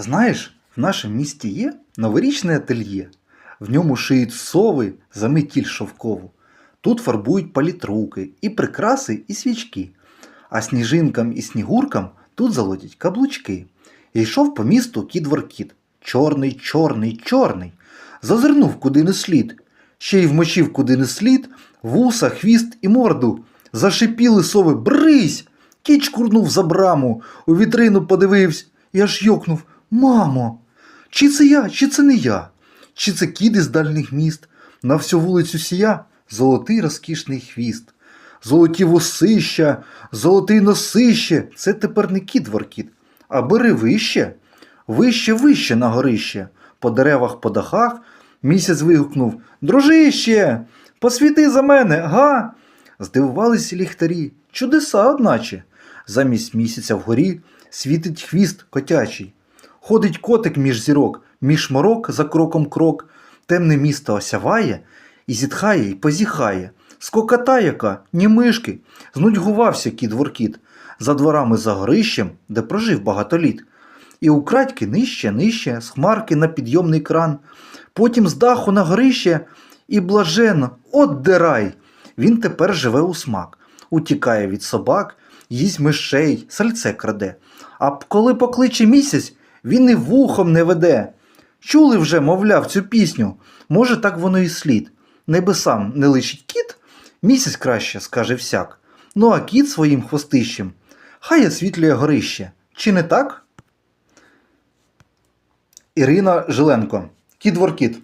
Знаєш, в нашому місті є новорічне ательє. В ньому шиють сови за метіль шовкову. Тут фарбують палітруки, і прикраси, і свічки. А сніжинкам і снігуркам тут залотять каблучки. І йшов по місту кіт Воркіт. Чорний, чорний, чорний. Зазирнув куди не слід. Ще й вмочив куди не слід, вуса, хвіст і морду. Зашипіли сови брись. Кіт шкурнув за браму, у вітрину подивився і аж йокнув Мамо, чи це я, чи це не я? Чи це кіт із дальніх міст? На всю вулицю сія золотий розкішний хвіст. Золоті вусища, золотий носище. Це тепер не кіт воркіт, а бери вище, вище, вище на горище. По деревах, по дахах місяць вигукнув Дружище, посвіти за мене, га? Здивувалися ліхтарі. Чудеса, одначе. Замість місяця вгорі світить хвіст котячий. Ходить котик між зірок, між морок за кроком крок, темне місто осяває, і зітхає, і позіхає. Скокота яка, ні мишки, знудьгувався кіт воркіт, за дворами за горищем, де прожив багато літ. І украдьки нижче, нижче, з хмарки на підйомний кран, потім з даху на горище, і блаженно, от де рай! Він тепер живе у смак, утікає від собак, їсть мишей, сальце краде. А коли покличе місяць, він і вухом не веде. Чули вже, мовляв, цю пісню. Може, так воно і слід. Небесам не лишить кіт, місяць краще, скаже всяк. Ну а кіт своїм хвостищем хай освітлює горище. Чи не так? Ірина Жиленко. Кіт Воркіт.